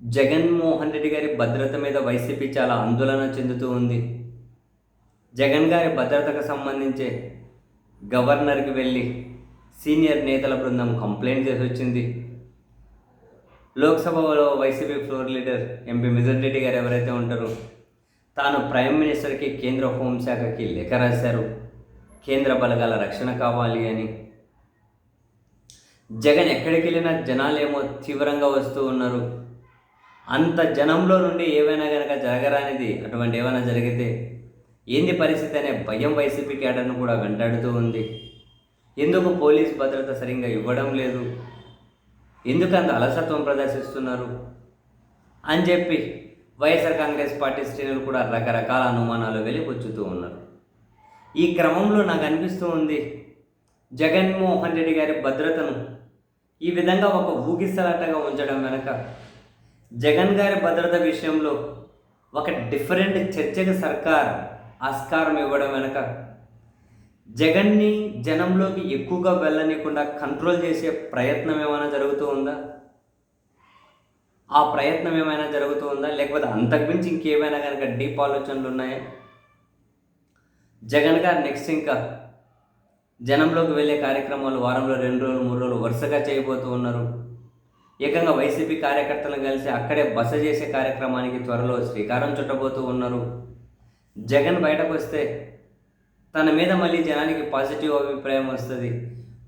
జగన్మోహన్ రెడ్డి గారి భద్రత మీద వైసీపీ చాలా ఆందోళన చెందుతూ ఉంది. జగన్ గారి భద్రతకు సంబంధించి గవర్నర్కి వెళ్ళి సీనియర్ నేతల బృందం కంప్లైంట్ చేసి వచ్చింది. లోక్సభలో YCP floor leader MP Mithun Reddy garu ఎవరైతే ఉంటారో తాను ప్రైమ్ మినిస్టర్కి కేంద్ర హోంశాఖకి లేఖ రాశారు. కేంద్ర బలగాల రక్షణ కావాలి అని. జగన్ ఎక్కడికి వెళ్ళినా జనాలేమో తీవ్రంగా వస్తూ ఉన్నారు. అంత జనంలో నుండి ఏవైనా కనుక జరగరానిది అటువంటి ఏమైనా జరిగితే ఏంది పరిస్థితి అనే భయం వైసీపీ క్యాడర్ను కూడా వెంటాడుతూ ఉంది. ఎందుకు పోలీస్ భద్రత సరిగ్గా ఇవ్వడం లేదు? ఎందుకు అంత అలసత్వం ప్రదర్శిస్తున్నారు? అని చెప్పి వైఎస్ఆర్ కాంగ్రెస్ పార్టీ శ్రేణులు కూడా రకరకాల అనుమానాలు వెలిపుచ్చుతూ ఉన్నారు. ఈ క్రమంలో నాకు అనిపిస్తూ ఉంది జగన్మోహన్ రెడ్డి గారి భద్రతను ఈ విధంగా ఒక ఊగిసలాటగా ఉంచడం వెనక జగన్ గారి భద్రత విషయంలో ఒక డిఫరెంట్ చర్చకు సర్కార్ ఆస్కారం ఇవ్వడం వెనక జగన్ని జనంలోకి ఎక్కువగా వెళ్ళనీయకుండా కంట్రోల్ చేసే ప్రయత్నం ఏమైనా జరుగుతూ ఉందా? ఆ ప్రయత్నం ఏమైనా జరుగుతూ ఉందా? లేకపోతే అంతకుమించి ఇంకేమైనా కనుక డీప్ ఆలోచనలు ఉన్నాయా? జగన్ గారు నెక్స్ట్ ఇంకా జనంలోకి వెళ్ళే కార్యక్రమాలు వారంలో రెండు రోజులు మూడు రోజులు వరుసగా చేయబోతూ ఉన్నారు. ఏకంగా వైసీపీ కార్యకర్తలను కలిసి అక్కడే బస చేసే కార్యక్రమానికి త్వరలో శ్రీకారం చుట్టబోతూ ఉన్నారు. జగన్ బయటకు వస్తే తన మీద మళ్ళీ జనానికి పాజిటివ్ అభిప్రాయం వస్తుంది.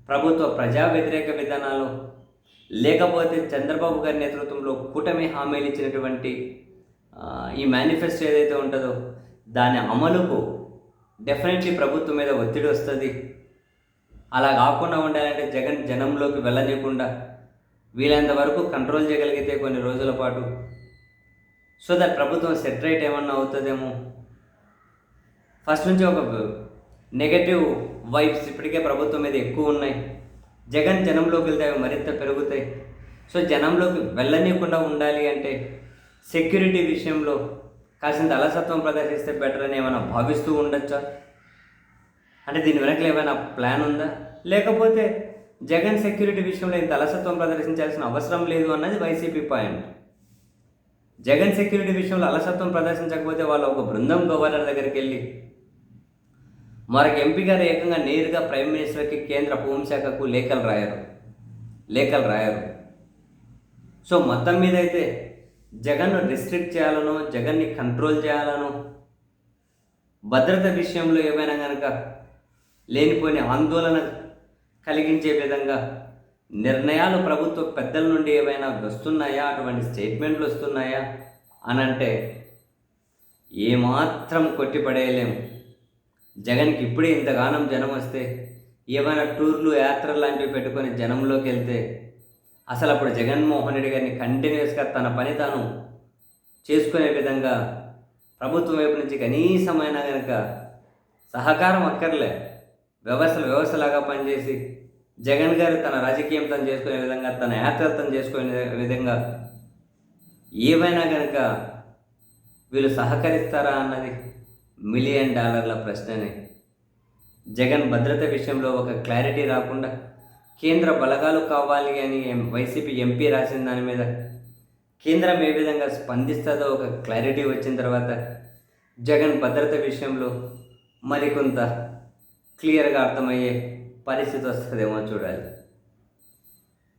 ప్రభుత్వ ప్రజా వ్యతిరేక విధానాలు లేకపోతే చంద్రబాబు గారి నేతృత్వంలో కూటమి హామీలు ఇచ్చినటువంటి ఈ మేనిఫెస్టో ఏదైతే ఉంటుందో దాని అమలుకు డెఫినెట్లీ ప్రభుత్వం మీద ఒత్తిడి వస్తుంది. అలా కాకుండా ఉండాలంటే జగన్ జనంలోకి వెళ్ళనీయకుండా వీలైనంత వరకు కంట్రోల్ చేయగలిగితే కొన్ని రోజుల పాటు. సో దట్ ప్రభుత్వం సెట్ రైట్ ఏమన్నా అవుతుందేమో. ఫస్ట్ నుంచి ఒక నెగటివ్ వైబ్స్ ఇప్పటికే ప్రభుత్వం మీద ఎక్కువ ఉన్నాయి. జగన్ జనంలోకి వెళ్తే అవి మరింత పెరుగుతాయి. సో జనంలోకి వెళ్ళనీయకుండా ఉండాలి అంటే సెక్యూరిటీ విషయంలో కాసింత అలసత్వం ప్రదర్శిస్తే బెటర్ అని ఏమైనా భావిస్తూ ఉండొచ్చా? అంటే దీని వెనకలు ఏమైనా ప్లాన్ ఉందా? లేకపోతే జగన్ సెక్యూరిటీ విషయంలో ఇంత అలసత్వం ప్రదర్శించాల్సిన అవసరం లేదు అన్నది వైసీపీ పాయింట్. జగన్ సెక్యూరిటీ విషయంలో అలసత్వం ప్రదర్శించకపోతే వాళ్ళ ఒక బృందం గవర్నర్ దగ్గరికి వెళ్ళి మరొక ఎంపీ గారు ఏకంగా నేరుగా ప్రైమ్ మినిస్టర్కి కేంద్ర హోంశాఖకు లేఖలు రాయరు. లేఖలు రాయరు. సో మొత్తం మీద అయితే జగన్ను రిస్ట్రిక్ట్ చేయాలనో జగన్ని కంట్రోల్ చేయాలనో భద్రత విషయంలో ఏమైనా కనుక లేనిపోయిన ఆందోళన కలిగించే విధంగా నిర్ణయాలు ప్రభుత్వ పెద్దల నుండి ఏమైనా వస్తున్నాయా? అటువంటి స్టేట్మెంట్లు వస్తున్నాయా? అని అంటే ఏమాత్రం కొట్టిపడేయలేము. జగన్కి ఇప్పుడే ఇంతగానం జనం వస్తే ఏమైనా టూర్లు యాత్రలు లాంటివి పెట్టుకొని జనంలోకి వెళ్తే అసలు అప్పుడు జగన్మోహన్ రెడ్డి గారిని కంటిన్యూస్గా తన పని తాను చేసుకునే విధంగా ప్రభుత్వం వైపు నుంచి కనీసమైన కనుక సహకారం అక్కర్లే. వ్యవస్థలు వ్యవస్థలాగా పనిచేసి జగన్ గారు తన రాజకీయం తను చేసుకునే విధంగా తన యాత్ర తను చేసుకునే విధంగా ఏమైనా కనుక వీళ్ళు సహకరిస్తారా అన్నది మిలియన్ డాలర్ల ప్రశ్ననే. జగన్ భద్రత విషయంలో ఒక క్లారిటీ రాకుండా కేంద్ర బలగాలు కావాలి అని వైసీపీ ఎంపీ రాసిన దాని మీద కేంద్రం ఏ విధంగా స్పందిస్తుందో ఒక క్లారిటీ వచ్చిన తర్వాత జగన్ భద్రత విషయంలో మరికొంత క్లియర్గా అర్థమయ్యే పరిస్థితి వస్తుందేమో చూడాలి.